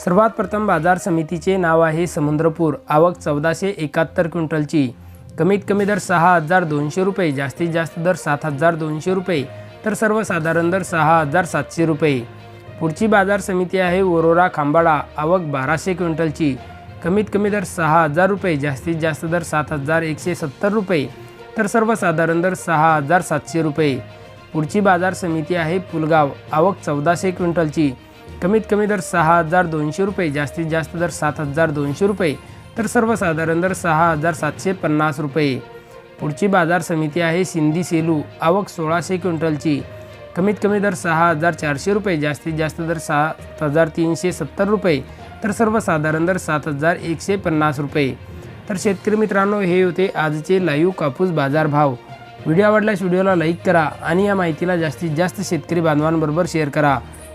सर्वात प्रथम बाजार समितीचे नाव आहे समुद्रपूर. आवक चौदाशे एकाहत्तर क्विंटलची. कमीत कमी दर सहा हजार दोनशे रुपये जास्तीत जास्त दर सात हजार दोनशे रुपये तर सर्वसाधारण दर सहा हजार सातशे रुपये. पुढची बाजार समिती आहे वरोरा खांबाळा. आवक बाराशे क्विंटलची. कमीत कमी दर सहा हजार रुपये जास्तीत जास्त दर सात हजार एकशे सत्तर रुपये तर सर्वसाधारण दर सहा हजार सातशे रुपये. पुढची बाजार समिती आहे पुलगाव. आवक चौदाशे क्विंटलची. कमीत कमी दर सहा हजार दोनशे रुपये जास्तीत जास्त दर सात हजार दोनशे रुपये तर सर्वसाधारण दर सहा हजार सातशे पन्नास रुपये. पुढची बाजार समिती आहे सिंधी सेलू आवक सोळाशे क्विंटलची. कमीत कमी दर सहा हजार चारशे रुपये जास्तीत जास्त दर सात हजार तीनशे सत्तर रुपये तर सर्वसाधारण दर सात हजार एकशे पन्नास रुपये. तर शेतकरी मित्रांनो हे होते आजचे लाईव्ह कापूस बाजार भाव व्हिडिओ आवडल्यास व्हिडिओला लाईक करा आणि या माहितीला जास्तीत जास्त शेतकरी बांधवांबरोबर शेअर करा.